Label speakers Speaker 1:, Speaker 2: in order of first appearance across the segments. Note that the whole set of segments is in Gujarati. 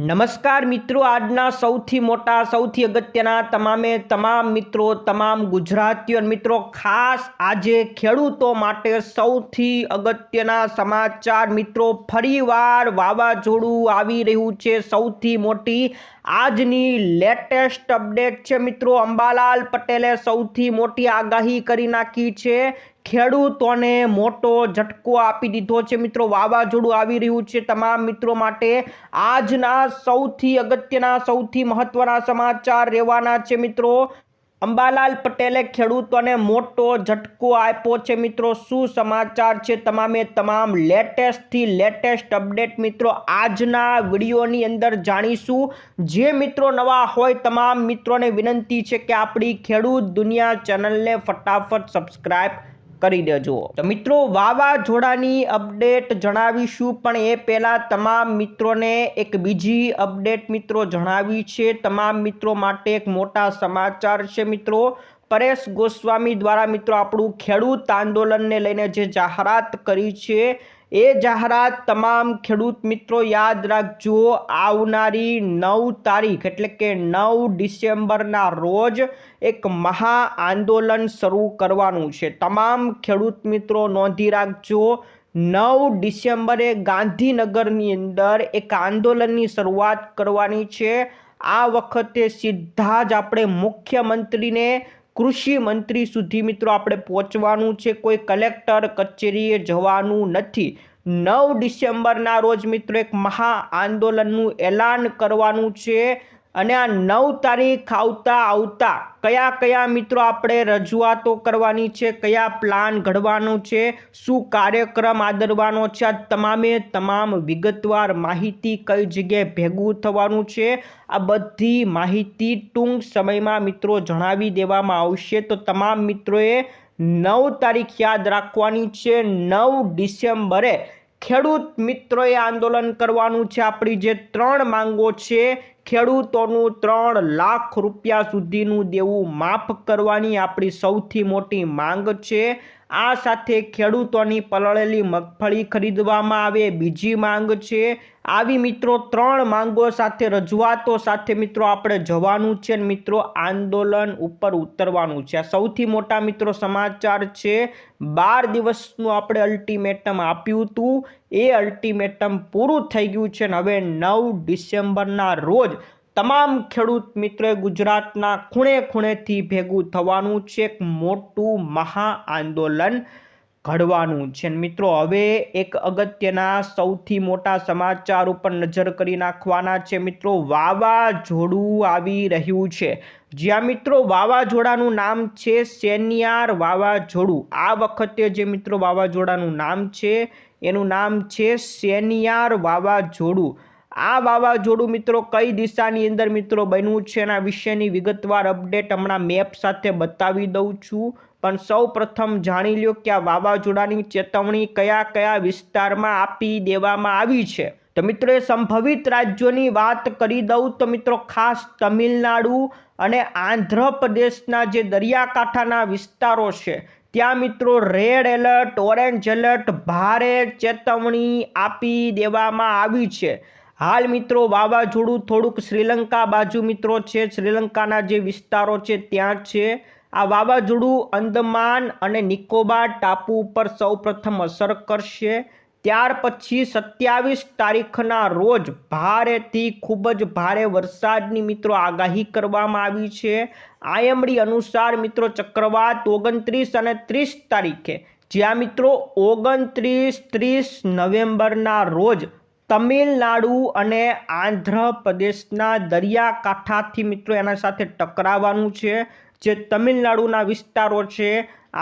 Speaker 1: નમસ્કાર મિત્રો, આજના સૌથી મોટા, સૌથી અગત્યના તમામે તમામ મિત્રો, તમામ ગુજરાતીઓ મિત્રો, ખાસ આજે ખેડૂતો માટે સૌથી અગત્યના સમાચાર મિત્રો, ફરીવાર વાવાઝોડું આવી રહ્યું છે, સૌથી મોટી આજની લેટેસ્ટ અપડેટ છે મિત્રો, અંબાલાલ પટેલે સૌથી મોટી આગાહી કરી નાખી છે. ખેડૂતોને મોટો ઝટકો આપી દીધો છે મિત્રો, વાવાઝોડું આવી રહ્યું છે તમામ મિત્રો માટે. આજના સૌથી અગત્યના, સૌથી મહત્વના સમાચાર રહેવાના છે મિત્રો. અંબાલાલ પટેલે ખેડૂતોને મોટો ઝટકો આપ્યો છે. મિત્રો, શું સમાચાર છે? તમામે તમામ લેટેસ્ટથી લેટેસ્ટ અપડેટ મિત્રો આજના વિડીયોની અંદર જાણીશું. જે મિત્રો નવા હોય, તમામ મિત્રોને વિનંતી છે કે આપણી ખેડૂત દુનિયા ચેનલને ફટાફટ સબસ્ક્રાઈબ કરી દેજો. તો મિત્રો, વાવાઝોડાની અપડેટ જણાવીશું, પણ એ પહેલાં તમામ મિત્રોને એક બીજી અપડેટ મિત્રો જણાવી છે. તમામ મિત્રો માટે એક મોટા સમાચાર છે મિત્રો. પરેશ ગોસ્વામી દ્વારા મિત્રો આપણું ખેડૂત આંદોલનને લઈને જે જાહેરાત કરી છે એ જાહેરાત તમામ ખેડૂત મિત્રો યાદ રાખજો, આવનારી નવ તારીખ એટલે કે નવ ડિસેમ્બરના રોજ એક મહા આંદોલન શરૂ કરવાનું છે. તમામ ખેડૂત મિત્રો નોંધી રાખજો, નવ ડિસેમ્બરે ગાંધીનગરની અંદર એક આંદોલનની શરૂઆત કરવાની છે. આ વખતે સીધા જ આપણે મુખ્યમંત્રીને કૃષિ મંત્રી સુધી મિત્રો આપણે પહોંચવાનું છે. કોઈ કલેક્ટર, કચેરીએ જવાનું નથી. નવ ડિસેમ્બરના રોજ મિત્રો એક મહા આંદોલનનું એલાન કરવાનું છે. અને આ નવ તારીખ આવતા આવતા કયા કયા મિત્રો આપણે રજૂઆતો કરવાની છે, કયા પ્લાન ઘડવાનો છે, શું કાર્યક્રમ આદરવાનો છે, આ તમામે તમામ વિગતવાર માહિતી કઈ જગ્યાએ ભેગું થવાનું છે, આ બધી માહિતી ટૂંક સમયમાં મિત્રો જણાવી દેવામાં આવશે. તો તમામ મિત્રોએ નવ તારીખ યાદ રાખવાની છે, નવ ડિસેમ્બરે ખેડૂત મિત્રોએ આંદોલન કરવાનું છે. આપણી જે ત્રણ માંગો છે ખેડૂતોનું ત્રણ લાખ રૂપિયા સુધીનું દેવું માફ કરવાની આપણી સૌથી મોટી માંગ છે. આ સાથે ખેડૂતોની પલળેલી મગફળી ખરીદવામાં આવે. બીજી માંગ છે, આવી મિત્રો ત્રણ માંગો સાથે રજૂઆતો સાથે મિત્રો આપણે જવાનું છે અને મિત્રો આંદોલન ઉપર ઉતરવાનું છે. આ સૌથી મોટા મિત્રો સમાચાર છે, બાર દિવસનું આપણે અલ્ટિમેટમ આપ્યું હતું. એ અલ્ટિમેટમ પૂરું થઈ ગયું છે અને હવે નવ ડિસેમ્બરના રોજ તમામ ખેડૂત મિત્રોએ ગુજરાતના ખૂણે ખૂણેથી ભેગું થવાનું છે એક મોટું મહા આંદોલન ઘડવાનું છે. મિત્રો, હવે એક અગત્યના સૌથી મોટા સમાચાર ઉપર નજર કરી નાખવાના છે. મિત્રો, વાવાઝોડું આવી રહ્યું છે. જ્યાં મિત્રો, વાવાઝોડાનું નામ છે સેનિયાર વાવાઝોડું. આ વખતે જે મિત્રો વાવાઝોડાનું નામ છે, એનું નામ છે સેનિયાર વાવાઝોડું. આ વાવાઝોડું મિત્રો કઈ દિશાની અંદર મિત્રો બન્યું છે એના વિશેની વિગતવાર અપડેટ હમણાં મેપ સાથે બતાવી દઉં છું. પણ સૌ પ્રથમ જાણી લ્યો કે આ વાવાઝોડાની ચેતવણી કયા કયા વિસ્તારમાં આપી દેવામાં આવી છે. તો મિત્રો એ સંભવિત રાજ્યોની વાત કરી દઉં તો મિત્રો ખાસ તમિલનાડુ અને આંધ્રપ્રદેશના જે દરિયાકાંઠાના વિસ્તારો છે, ત્યાં મિત્રો રેડ એલર્ટ, ઓરેન્જ એલર્ટ ભારે ચેતવણી આપી દેવામાં આવી છે. હાલ મિત્રો વાવાઝોડું થોડુંક શ્રીલંકા બાજુ મિત્રો છે. શ્રીલંકાના જે વિસ્તારો છે ત્યાં છે. આ વાવાઝોડું અંદમાન અને નિકોબાર ટાપુ ઉપર સૌપ્રથમ અસર કરશે. ત્યાર પછી સત્યાવીસ તારીખના રોજ ભારેથી ખૂબ જ ભારે વરસાદની મિત્રો આગાહી કરવામાં આવી છે. આયમડી અનુસાર મિત્રો ચક્રવાત ઓગણત્રીસ અને ત્રીસ તારીખે, જ્યાં મિત્રો ઓગણત્રીસ, ત્રીસ નવેમ્બરના રોજ તમિલનાડુ અને આંધ્રપ્રદેશના દરિયાકાંઠાથી મિત્રો એના સાથે ટકરાવાનું છે. જે તમિલનાડુના વિસ્તારો છે,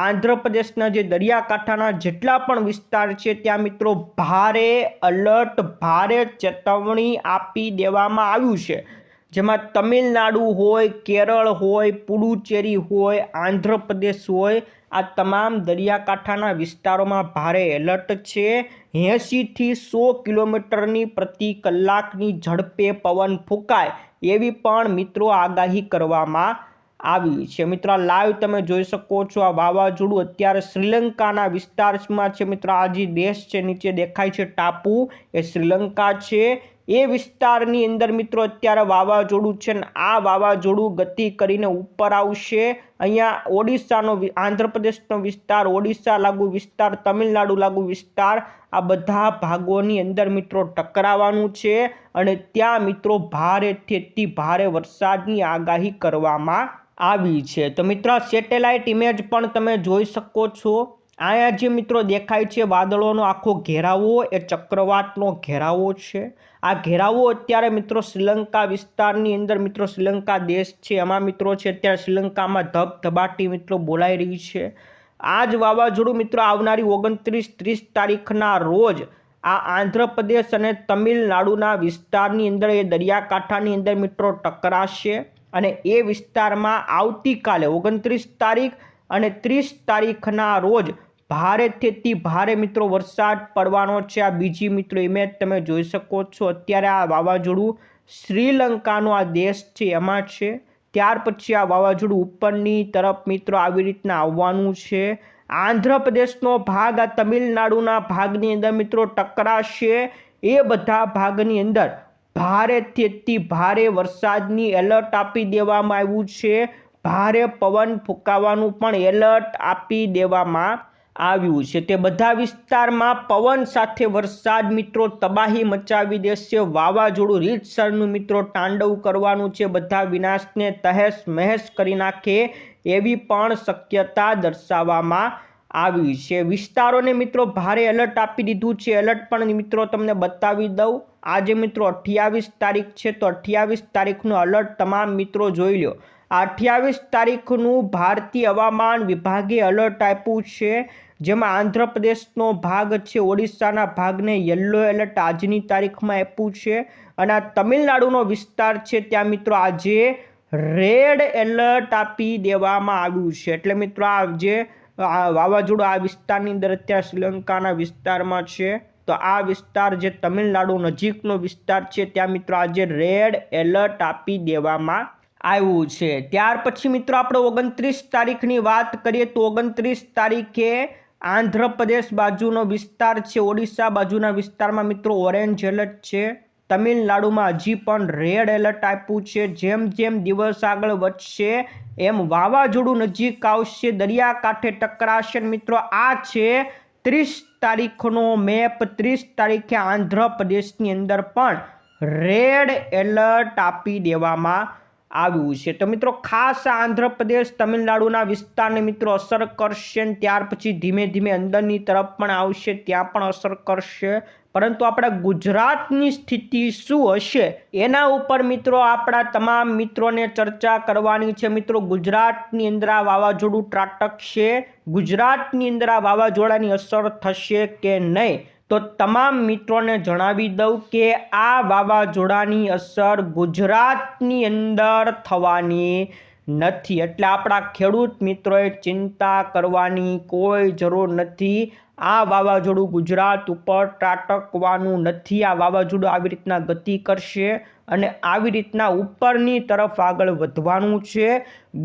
Speaker 1: આંધ્રપ્રદેશના જે દરિયાકાંઠાના જેટલા પણ વિસ્તાર છે, ત્યાં મિત્રો ભારે અલર્ટ ભારે ચેતવણી આપી દેવામાં આવ્યું છે. જેમાં તમિલનાડુ હોય, કેરળ હોય, પુડુચેરી હોય, આંધ્રપ્રદેશ હોય, આ તમામ દરિયાકાંઠાના વિસ્તારોમાં ભારે એલર્ટ છે. એંશીથી સો કિલોમીટરની પ્રતિ કલાકની ઝડપે પવન ફૂંકાય એવી પણ મિત્રો આગાહી કરવામાં આવી છે. મિત્રો લાઈવ તમે જોઈ શકો છો. આ વાવાઝોડું અત્યારે શ્રીલંકાના વિસ્તારમાં છે. મિત્રો, આ જે દેશ છે, નીચે દેખાય છે ટાપુ. એ શ્રીલંકા છે. એ વિસ્તારની અંદર મિત્રો અત્યારે વાવાઝોડું છે ને આ વાવાઝોડું ગતિ કરીને ઉપર આવશે. અહીંયા ઓડિશાનો આંધ્રપ્રદેશનો વિસ્તાર, ઓડિશા લાગુ વિસ્તાર, તમિલનાડુ લાગુ વિસ્તાર, આ બધા ભાગોની અંદર મિત્રો ટકરાવાનું છે અને ત્યાં મિત્રો ભારેથી અતિ ભારે વરસાદની આગાહી કરવામાં આવી છે. તો મિત્રો, સેટેલાઇટ ઇમેજ પણ તમે જોઈ શકો છો. અહીંયા જે મિત્રો દેખાય છે વાદળોનો આખો ઘેરાવો, એ ચક્રવાતનો ઘેરાવો છે. આ ઘેરાવો અત્યારે મિત્રો શ્રીલંકા વિસ્તારની અંદર મિત્રો શ્રીલંકા દેશ છે. એમાં મિત્રો છે અત્યારે શ્રીલંકામાં ધબધબાટી મિત્રો બોલાઈ રહી છે. આ જ વાવાઝોડું મિત્રો આવનારી ઓગણત્રીસ ત્રીસ તારીખના રોજ આ આંધ્રપ્રદેશ અને તમિલનાડુના વિસ્તારની અંદર એ દરિયાકાંઠાની અંદર મિત્રો ટકરાશે અને એ વિસ્તારમાં આવતીકાલે ઓગણત્રીસ તારીખ અને ત્રીસ તારીખના રોજ ભારેથી અતિ ભારે મિત્રો વરસાદ પડવાનો છે. આ બીજી મિત્રો ઇમેજ તમે જોઈ શકો છો. અત્યારે આ વાવાઝોડું શ્રીલંકાનો આ દેશ છે, એમાં છે. ત્યાર પછી આ વાવાઝોડું ઉપરની તરફ મિત્રો આવી રીતના આવવાનું છે. આંધ્રપ્રદેશનો ભાગ, આ તમિલનાડુના ભાગની અંદર મિત્રો ટકરાશે. એ બધા ભાગની અંદર ભારેથી અતિ ભારે વરસાદની એલર્ટ આપી દેવામાં આવ્યું છે. ભારે પવન ફૂંકાવાનું પણ એલર્ટ આપી દેવામાં આવ્યું છે. તે બધા વિસ્તારમાં પવન સાથે વરસાદ, મિત્રો, તબાહી મચાવી દેશે. વાવાઝોડું, રીતસરનું, મિત્રો, તાંડવ કરવાનું છે. બધા વિનાશને તહેસ મહેસ કરી નાખે એવી પણ શક્યતા દર્શાવવામાં આવી છે. વિસ્તારોને, મિત્રો, ભારે એલર્ટ આપી દીધું છે. એલર્ટ પણ, મિત્રો, તમને બતાવી દઉં. આજે, મિત્રો, અઠ્યાવીસ તારીખ છે. તો અઠ્યાવીસ તારીખનું એલર્ટ તમામ મિત્રો જોઈ લો આ અઠ્યાવીસ તારીખનું ભારતીય હવામાન વિભાગે એલર્ટ આપ્યું છે. જેમાં આંધ્રપ્રદેશનો ભાગ છે, ઓડિશાના ભાગને યલો એલર્ટ આજની તારીખમાં આપ્યું છે અને આ તમિલનાડુનો વિસ્તાર છે. ત્યાં મિત્રો આજે રેડ એલર્ટ આપી દેવામાં આવ્યું છે. એટલે મિત્રો આ જે વાવાઝોડું આ વિસ્તારની અંદર અત્યારે શ્રીલંકાના વિસ્તારમાં છે, તો આ વિસ્તાર જે તમિલનાડુ નજીકનો વિસ્તાર છે, ત્યાં મિત્રો આજે રેડ એલર્ટ આપી દેવામાં આવ્યું છે. ત્યાર પછી મિત્રો આપણે ઓગણત્રીસ તારીખની વાત કરીએ તો ઓગણત્રીસ તારીખે આંધ્રપ્રદેશ બાજુનો વિસ્તાર છે, ઓડિશા બાજુના વિસ્તારમાં મિત્રો ઓરેન્જ એલર્ટ છે. તમિલનાડુમાં હજી પણ રેડ એલર્ટ આપ્યું છે. જેમ જેમ દિવસ આગળ વધશે, એમ વાવાઝોડું નજીક આવશે. દરિયાકાંઠે ટકરાશે. મિત્રો, આ છે ત્રીસ તારીખનો મેપ. ત્રીસ તારીખે આંધ્રપ્રદેશની અંદર પણ રેડ એલર્ટ આપી દેવામાં આવ્યું છે. તો મિત્રો, ખાસ આંધ્રપ્રદેશ તમિલનાડુના વિસ્તારને મિત્રો અસર કરશે ત્યાર પછી ધીમે ધીમે અંદરની તરફ પણ આવશે, ત્યાં પણ અસર કરશે. પરંતુ આપણા ગુજરાતની સ્થિતિ શું હશે? એના ઉપર મિત્રો આપણા તમામ મિત્રોને ચર્ચા કરવાની છે. મિત્રો, ગુજરાતની અંદર આ વાવાઝોડું ત્રાટકશે. ગુજરાતની અંદર આ વાવાઝોડાની અસર થશે કે નહીં? તો તમામ મિત્રોને જણાવી દઉં કે આ વાવાઝોડાની અસર ગુજરાતની અંદર થવાની નથી. એટલે આપણા ખેડૂત મિત્રોએ ચિંતા કરવાની કોઈ જરૂર નથી. આ વાવાઝોડું ગુજરાત ઉપર ત્રાટકવાનું નથી. આ વાવાઝોડું આવી રીતના ગતિ કરશે અને આવી રીતના ઉપરની તરફ આગળ વધવાનું છે.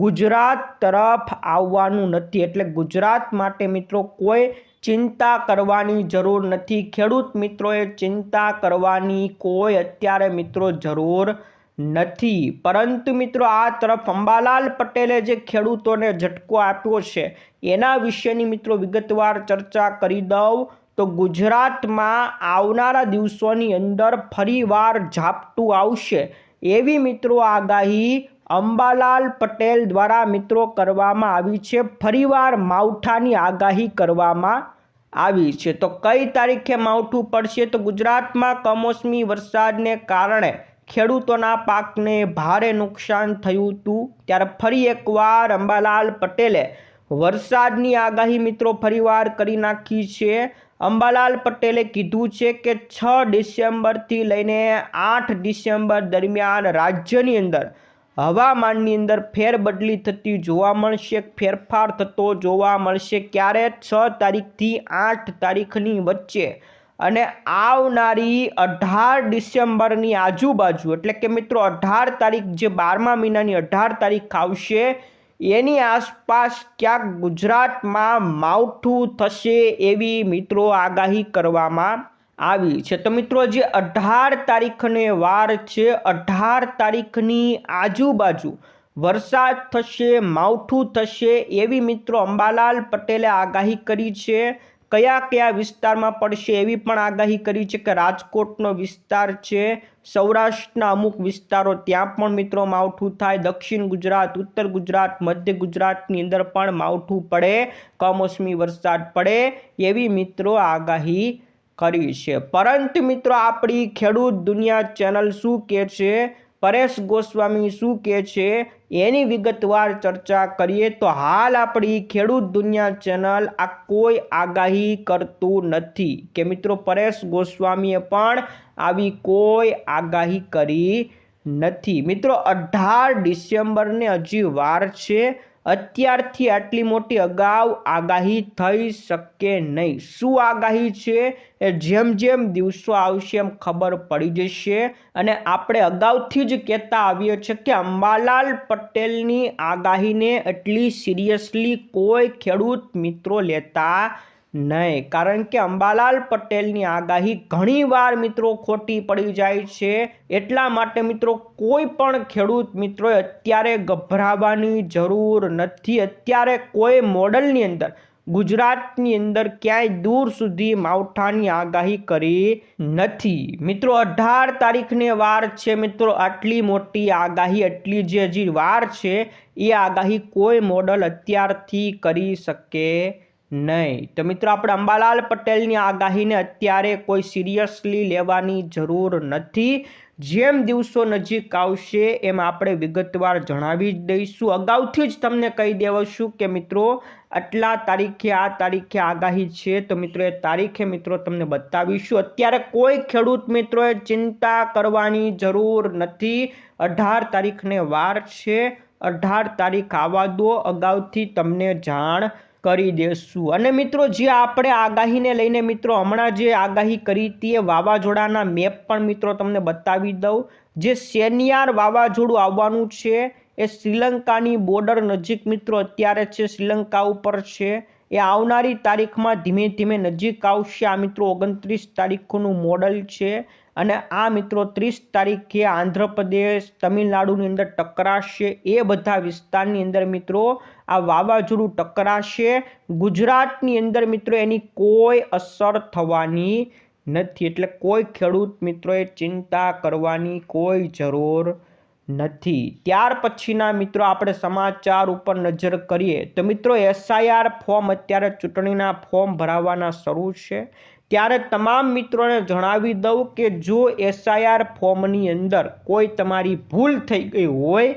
Speaker 1: ગુજરાત તરફ આવવાનું નથી. એટલે ગુજરાત માટે મિત્રો કોઈ ચિંતા કરવાની જરૂર નથી. ખેડૂત મિત્રોએ ચિંતા કરવાની કોઈ અત્યારે મિત્રો જરૂર નથી. પરંતુ મિત્રો આ તરફ અંબાલાલ પટેલે જે ખેડૂતોને ઝટકો આપ્યો છે, એના વિશેની મિત્રો વિગતવાર ચર્ચા કરી દઉં. તો ગુજરાતમાં આવનારા દિવસોની અંદર ફરીવાર ઝાપટું આવશે એવી મિત્રો આગાહી અંબાલાલ પટેલ દ્વારા મિત્રો કરવામાં આવી છે. ફરીવાર માવઠાની આગાહી કરવામાં આવી છે. તો કઈ તારીખે માવઠું પડશે? તો ગુજરાતમાં કમોસમી વરસાદને કારણે ખેડૂતોના પાકને ભારે નુકસાન થયું હતું. ત્યારે ફરી એકવાર અંબાલાલ પટેલે વરસાદની આગાહી મિત્રો ફરીવાર કરી નાખી છે. અંબાલાલ પટેલે કીધું છે કે છ ડિસેમ્બરથી લઈને આઠ ડિસેમ્બર દરમિયાન રાજ્યની અંદર હવામાનની અંદર ફેરબદલી થતી જોવા મળશે, ફેરફાર થતો જોવા મળશે. ક્યારે? છ તારીખથી આઠ તારીખની વચ્ચે. અને આવનારી અઢાર ડિસેમ્બરની આજુબાજુ, એટલે કે મિત્રો અઢાર તારીખ જે બારમા મહિનાની અઢાર તારીખ આવશે, એની આસપાસ ક્યાંક ગુજરાતમાં માવઠું થશે એવી મિત્રો આગાહી કરવામાં આવી છે. તો મિત્રો, જે અઢાર તારીખને વાર છે, અઢાર તારીખની આજુબાજુ વરસાદ થશે, માવઠું થશે એવી મિત્રો અંબાલાલ પટેલે આગાહી કરી છે. કયા કયા વિસ્તારમાં પડશે એવી પણ આગાહી કરી છે કે રાજકોટનો વિસ્તાર છે, સૌરાષ્ટ્રના અમુક વિસ્તારો ત્યાં પણ મિત્રો માવઠું થાય. દક્ષિણ ગુજરાત, ઉત્તર ગુજરાત, મધ્ય ગુજરાતની અંદર પણ માવઠું પડે, કમોસમી વરસાદ પડે એવી મિત્રો આગાહી કરી છે. પરંતુ મિત્રો, આપણી ખેડૂત દુનિયા ચેનલ શું કહે છે? પરેશ ગોસ્વામી શું કહે છે? એની વિગતવાર ચર્ચા કરીએ તો હાલ આપણી ખેડૂત દુનિયા ચેનલ આ કોઈ આગાહી કરતું નથી. કે મિત્રો, પરેશ ગોસ્વામીએ પણ આવી કોઈ આગાહી કરી નથી. મિત્રો, અઢાર ડિસેમ્બરને હજી વાર છે. અત્યારથી આટલી મોટી અગાઉ આગાહી થઈ શકે નહીં. શું આગાહી છે? એ જેમ જેમ દિવસો આવશે એમ ખબર પડી જશે. અને આપણે અગાઉથી જ કહેતા આવીએ છીએ કે અંબાલાલ પટેલની આગાહીને એટલી સિરિયસલી કોઈ ખેડૂત મિત્રો લેતા નહીં, કારણ કે અંબાલાલ પટેલની આગાહી ઘણીવાર મિત્રો ખોટી પડી જાય છે. એટલા માટે મિત્રો કોઈ પણ ખેડૂત મિત્રોએ અત્યારે ગભરાવાની જરૂર નથી. અત્યારે કોઈ મોડલની અંદર, ગુજરાતની અંદર ક્યાંય દૂર સુધી માવઠાની આગાહી કરી નથી. મિત્રો, અઢાર તારીખને વાર છે મિત્રો. આટલી મોટી આગાહી, આટલી જે હજી વાર છે, એ આગાહી કોઈ મોડલ અત્યારથી કરી શકે નહીં. તો મિત્રો, આપણે અંબાલાલ પટેલની આગાહીને અત્યારે કોઈ સિરિયસલી લેવાની જરૂર નથી. જેમ દિવસો નજીક આવશે, એમ આપણે વિગતવાર જણાવી દઈશું. અગાઉથી જ તમને કહી દેવશું કે મિત્રો, આટલા તારીખે આ તારીખે આગાહી છે. તો મિત્રો, એ તારીખે મિત્રો તમને બતાવીશું. અત્યારે કોઈ ખેડૂત મિત્રોએ ચિંતા કરવાની જરૂર નથી. અઢાર તારીખને વાર છે. અઢાર તારીખ આવવા દો. અગાઉથી તમને જાણ કરી દેશું. અને મિત્રો, જે આપણે આગાહીને લઈને મિત્રો, હમણાં જે આગાહી કરી હતી એ વાવાઝોડાના મેપ પણ મિત્રો તમને બતાવી દઉં. જે શેનિયાર વાવાઝોડું આવવાનું છે, એ શ્રીલંકાની બોર્ડર નજીક મિત્રો અત્યારે છે, શ્રીલંકા ઉપર છે. એ આવનારી તારીખમાં ધીમે ધીમે નજીક આવશે. આ મિત્રો ઓગણત્રીસ તારીખનું મોડલ છે. અને આ મિત્રો ત્રીસ તારીખે આંધ્રપ્રદેશ, તમિલનાડુની અંદર ટકરાશે. એ બધા વિસ્તારની અંદર મિત્રો આ વાવાઝોડું ટકરાશે. ગુજરાતની અંદર મિત્રો એની કોઈ અસર થવાની નથી. એટલે કોઈ ખેડૂત મિત્રોએ ચિંતા કરવાની કોઈ જરૂર નથી. ત્યાર પછીના મિત્રો આપણે સમાચાર ઉપર નજર કરીએ. તો મિત્રો એસઆઈઆર ફોર્મ અત્યારે ચૂંટણીના ફોર્મ ભરાવાના શરૂ છે. ત્યારે તમામ મિત્રોને જણાવી દઉં કે જો એસઆઈઆર ફોર્મની અંદર કોઈ તમારી ભૂલ થઈ ગઈ હોય,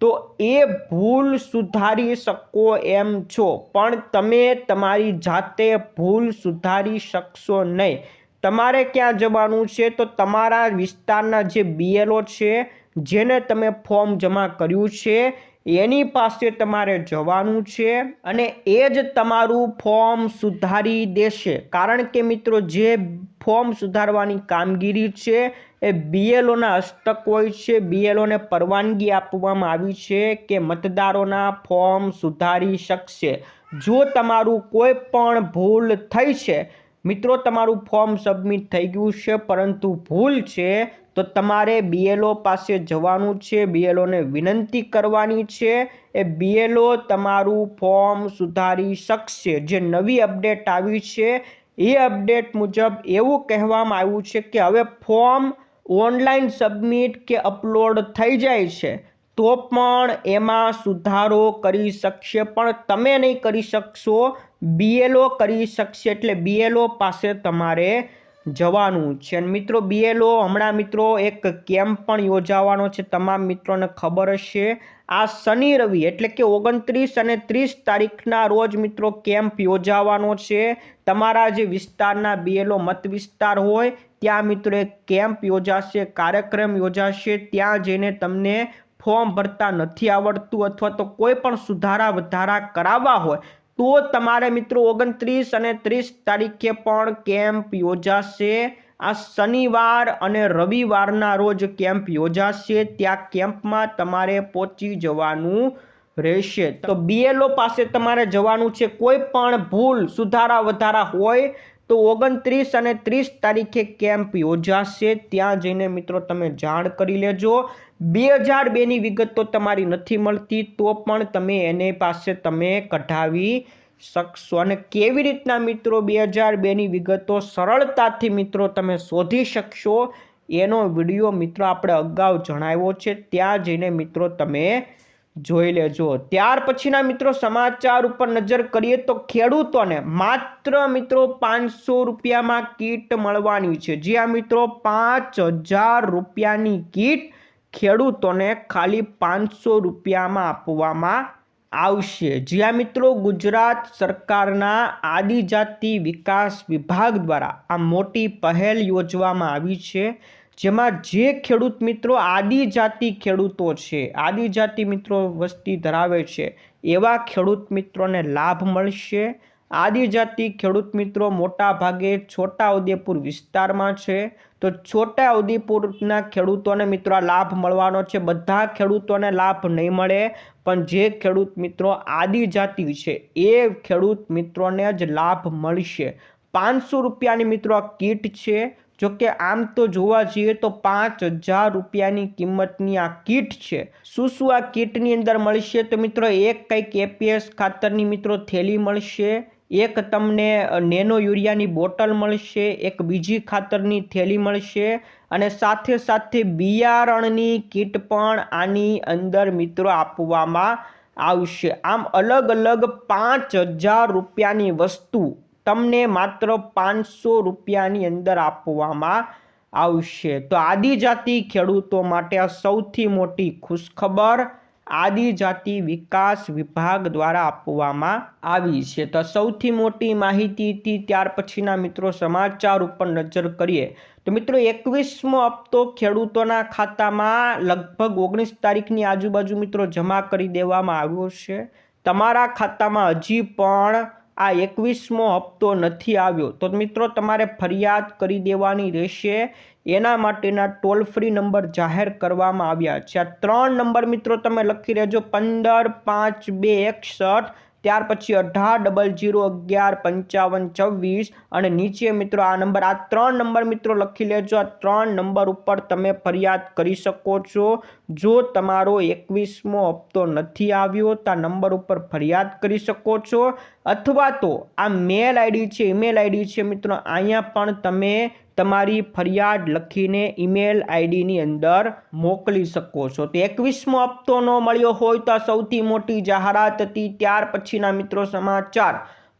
Speaker 1: તો એ ભૂલ સુધારી શકો એમ છો. પણ તમે તમારી જાતે ભૂલ સુધારી શકશો નહીં. તમારે ક્યાં જવાનું છે? તો તમારા વિસ્તારના જે બીએલઓ છે, જેને તમે ફોર્મ જમા કર્યું છે એની પાસે તમારે જવાનું છે અને એ જ તમારું ફોર્મ સુધારી દેશે. કારણ કે મિત્રો, જે ફોર્મ સુધારવાની કામગીરી છે, એ બીએલઓના હસ્તક હોય છે. બીએલઓને પરવાનગી આપવામાં આવી છે કે મતદારોના ફોર્મ સુધારી શકશે. જો તમારું કોઈ પણ ભૂલ થઈ છે, મિત્રો, તમારું ફોર્મ સબમિટ થઈ ગયું છે, પરંતુ ભૂલ છે તો તમારે બીએલઓ પાસે જવાનું છે. બીએલઓને વિનંતી કરવાની છે એ બીએલઓ તમારું ફોર્મ સુધારી શકશે. જે નવી અપડેટ આવી છે એ અપડેટ મુજબ એવું કહેવામાં આવ્યું છે કે હવે ફોર્મ ઓનલાઈન સબમિટ કે અપલોડ થઈ જાય છે તો પણ એમાં સુધારો કરી શકશે. પણ તમે નહીં કરી શકશો. બીએલઓ કરી શકશે એટલે બીએલઓ પાસે તમારે જવાનું છે. અને મિત્રો, બીએલઓ, હમણાં મિત્રો, એક કેમ્પ પણ યોજાવાનો છે. તમામ મિત્રોને ખબર હશે આ શનિ રવિ, એટલે કે ઓગણત્રીસ અને ત્રીસ તારીખના રોજ મિત્રો કેમ્પ યોજાવાનો છે. તમારા જે વિસ્તારના બીએલઓ મત વિસ્તાર હોય, ત્યાં મિત્રો એક કેમ્પ યોજાશે, કાર્યક્રમ યોજાશે. ત્યાં જઈને તમને ફોર્મ ભરતા નથી આવડતું અથવા તો કોઈ પણ સુધારા વધારા કરાવવા હોય તો તમારે મિત્રો ઓગણત્રીસ અને ત્રીસ તારીખે પણ કેમ્પ યોજાશે. આ શનિવાર અને રવિવારના રોજ કેમ્પ યોજાશે. ત્યાં કેમ્પમાં તમારે પહોંચી જવાનું રહેશે. તો બીએલઓ પાસે તમારે જવાનું છે. કોઈ પણ ભૂલ સુધારા વધારા હોય તો ઓગણત્રીસ અને ત્રીસ તારીખે કેમ્પ યોજાશે. ત્યાં જઈને મિત્રો તમે જાણ કરી લેજો. બે હજાર બેની વિગત તમારી નથી મળતી, તો પણ તમે એને પાસે તમે કઢાવી શકશો. અને કેવી રીતના મિત્રો બે હજાર બેની વિગતો સરળતાથી મિત્રો તમે શોધી શકશો, એનો વીડિયો મિત્રો આપણે અગાઉ જણાવ્યો છે. ત્યાં જઈને મિત્રો તમે જોઈ લેજો. ત્યાર પછીના મિત્રો સમાચાર ઉપર નજર કરીએ તો ખેડૂતોને માત્ર મિત્રો પાંચસો રૂપિયામાં કીટ મળવાની છે. જ્યાં મિત્રો, પાંચ હજાર રૂપિયાની કીટ ખેડૂતોને ખાલી પાંચસો રૂપિયામાં આપવામાં આવશે. જ્યાં મિત્રો, ગુજરાત સરકારના આદિજાતિ વિકાસ વિભાગ દ્વારા આ મોટી પહેલ યોજવામાં આવી છે. જેમાં જે ખેડૂત મિત્રો આદિજાતિ ખેડૂતો છે, આદિજાતિ મિત્રો વસ્તી ધરાવે છે, એવા ખેડૂત મિત્રોને લાભ મળશે. આદિજાતિ ખેડૂત મિત્રો મોટા ભાગે છોટાઉદેપુર વિસ્તારમાં છે. તો છોટાઉદેપુરના ખેડૂતોને મિત્રો લાભ મળવાનો છે. બધા ખેડૂતોને લાભ નહીં મળે, પણ જે ખેડૂત મિત્રો આદિજાતિ છે, એ ખેડૂત મિત્રોને જ લાભ મળશે. પાંચસો રૂપિયાની મિત્રો કીટ છે. જો કે આમ તો જોવા જઈએ તો પાંચ હજાર રૂપિયાની કિંમતની આ કીટ છે. શું શું આ કીટની અંદર મળશે? તો મિત્રો એક કંઈક એપીએસ ખાતરની મિત્રો થેલી મળશે, એક તમને નેનો યુરિયાની બોટલ મળશે, એક બીજી ખાતરની થેલી મળશે અને સાથે સાથે બિયારણની કીટ પણ આની અંદર મિત્રો આપવામાં આવશે. આમ અલગ અલગ પાંચ હજાર રૂપિયાની વસ્તુ તમને માત્ર પાંચસો રૂપિયાની અંદર આપવામાં આવશે. તો આદિજાતિ ખેડૂતો માટે આ સૌથી મોટી ખુશખબર આદિજાતિ વિકાસ વિભાગ દ્વારા આપવામાં આવી છે. તો સૌથી મોટી માહિતીથી ત્યાર પછીના મિત્રો સમાચાર ઉપર નજર કરીએ. તો મિત્રો, એકવીસમો હપ્તો ખેડૂતોના ખાતામાં લગભગ ઓગણીસ તારીખની આજુબાજુ મિત્રો જમા કરી દેવામાં આવ્યો છે. તમારા ખાતામાં હજી પણ આ એકવીસમો હપ્તો નથી આવ્યો. તો મિત્રો, તમારે ફરિયાદ કરી દેવાની રહેશે. એના માટેના ટોલ ફ્રી નંબર જાહેર કરવામાં આવ્યા છે. આ ત્રણ નંબર મિત્રો તમે લખી રહેજો. પંદર, પાંચ, બે, એકસઠ, ત્યાર પછી અઢાર, ડબલ જીરો, અગિયાર, પંચાવન, છવ્વીસ અને નીચે મિત્રો આ નંબર. આ ત્રણ નંબર મિત્રો લખી લેજો. આ ત્રણ નંબર ઉપર તમે ફરિયાદ કરી શકો છો. જો તમારો એકવીસમો હપ્તો નથી આવ્યો તો આ નંબર ઉપર ફરિયાદ કરી શકો છો. અથવા તો આ મેલ આઈડી છે, ઈમેલ આઈડી છે મિત્રો, અહીંયા પણ તમે તમારી ફરિયાદ લખીને ઈમેલ આઈડીની અંદર મોકલી શકો છો. તો એકવીસમો હપ્તો ન મળ્યો હોય તો સૌથી મોટી જાહેરાત હતી. ત્યાર પછીના મિત્રો સમાચાર.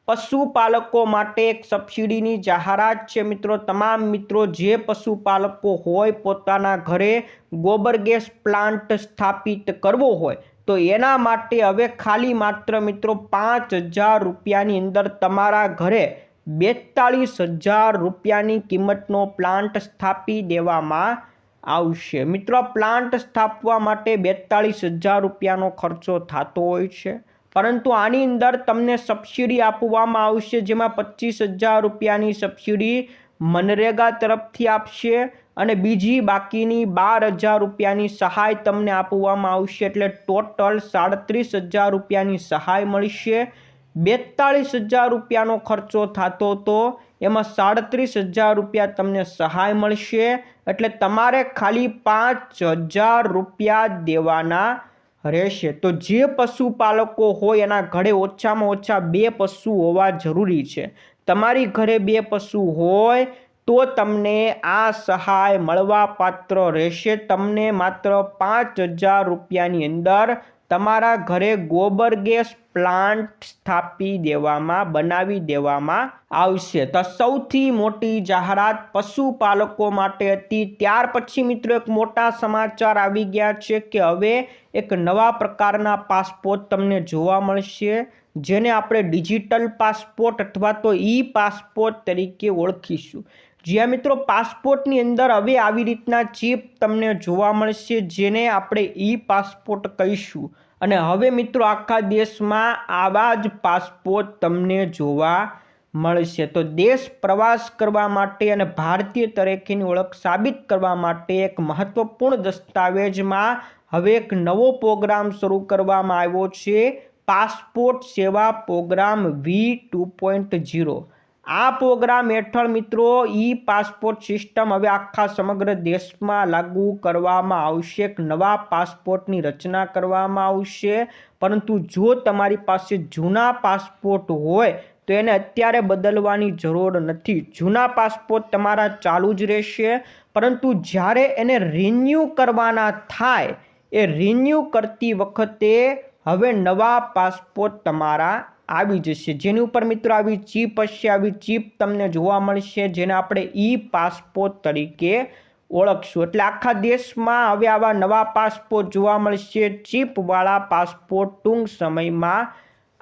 Speaker 1: પશુપાલકો માટે એક સબસિડીની જાહેરાત છે. મિત્રો, તમામ મિત્રો જે પશુપાલકો હોય પોતાના ઘરે ગોબર ગેસ પ્લાન્ટ સ્થાપિત કરવો હોય, તો એના માટે હવે ખાલી માત્ર મિત્રો પાંચ હજાર રૂપિયાની અંદર તમારા ઘરે બેતાળીસ હજાર રૂપિયાની કિંમતનો પ્લાન્ટ સ્થાપી દેવામાં આવશે. મિત્રો, પ્લાન્ટ સ્થાપવા માટે બેતાળીસ હજાર રૂપિયાનો ખર્ચો થતો હોય છે. પરંતુ આની અંદર તમને સબસિડી આપવામાં આવશે, જેમાં પચીસ હજાર રૂપિયાની સબસિડી મનરેગા તરફથી આપશે અને બીજી બાકીની બાર હજાર રૂપિયાની સહાય તમને આપવામાં આવશે. એટલે ટોટલ સાડત્રીસ હજાર રૂપિયાની સહાય મળશે. બેતાળીસ હજાર રૂપિયાનો ખર્ચો થતો હતો એમાં સાડત્રીસ હજાર રૂપિયા તમને સહાય મળશે. એટલે તમારે ખાલી પાંચ હજાર રૂપિયા દેવાના રહેશે. તો જે પશુપાલકો હોય એના ઘરે ઓછામાં ઓછા બે પશુ હોવા જરૂરી છે. તમારી ઘરે બે પશુ હોય તો તમને આ સહાય મળવા પાત્ર રહેશે. તમને માત્ર પાંચ હજાર રૂપિયાની અંદર તમારા ઘરે ગોબર ગેસ પ્લાન્ટ સ્થાપી દેવામાં, બનાવી દેવામાં આવશે. તો સૌથી મોટી જાહેરાત પશુપાલકો માટે હતી. ત્યાર પછી મિત્રો એક મોટા સમાચાર આવી ગયા છે કે હવે એક નવા પ્રકારના પાસપોર્ટ તમને જોવા મળશે, જેને આપણે ડિજિટલ પાસપોર્ટ અથવા તો ઈ પાસપોર્ટ તરીકે ઓળખીશું. જ્યાં મિત્રો પાસપોર્ટની અંદર હવે આવી રીતના ચીપ તમને જોવા મળશે, જેને આપણે ઈ પાસપોર્ટ કહીશું. અને હવે મિત્રો આખા દેશમાં આવા જ પાસપોર્ટ તમને જોવા મળશે. તો દેશ પ્રવાસ કરવા માટે અને ભારતીય તરીકેની ઓળખ સાબિત કરવા માટે એક મહત્વપૂર્ણ દસ્તાવેજમાં હવે એક નવો પ્રોગ્રામ શરૂ કરવામાં આવ્યો છે. Passport Seva programme V two point zero. આ પ્રોગ્રામ હેઠળ મિત્રો ઈ પાસપોર્ટ સિસ્ટમ હવે આખા સમગ્ર દેશમાં લાગુ કરવામાં આવશે. નવા પાસપોર્ટની રચના કરવામાં આવશે. પરંતુ જો તમારી પાસે જૂના પાસપોર્ટ હોય, તો એને અત્યારે બદલવાની જરૂર નથી. જૂના પાસપોર્ટ તમારા ચાલુ જ રહેશે. પરંતુ જ્યારે એને રિન્યૂ કરવાના થાય, એ રિન્યૂ કરતી વખતે હવે નવા પાસપોર્ટ તમારા આવી જશે. જેની ઉપર મિત્રો આવી ચીપ હશે, આવી ચીપ તમને જોવા મળશે, જેને આપણે ઈ પાસપોર્ટ તરીકે ઓળખશું. એટલે આખા દેશમાં હવે આવા નવા પાસપોર્ટ જોવા મળશે. ચીપવાળા પાસપોર્ટ ટૂંક સમયમાં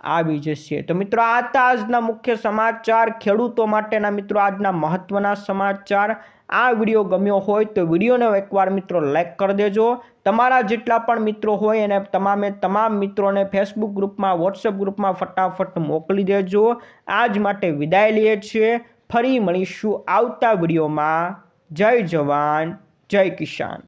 Speaker 1: આવી જશે. તો મિત્રો, આ હતા આજના મુખ્ય સમાચાર. ખેડૂતો માટેના મિત્રો, આજના મહત્ત્વના સમાચાર. આ વીડિયો ગમ્યો હોય તો વિડીયોને એકવાર મિત્રો લાઇક કરી દેજો. તમારા જેટલા પણ મિત્રો હોય એને તમામે તમામ મિત્રોને ફેસબુક ગ્રુપમાં વોટ્સએપ ગ્રુપમાં ફટાફટ મોકલી દેજો. આજ માટે વિદાય લઈએ છીએ. ફરી મળીશું આવતા વિડીયોમાં. જય જવાન, જય કિસાન.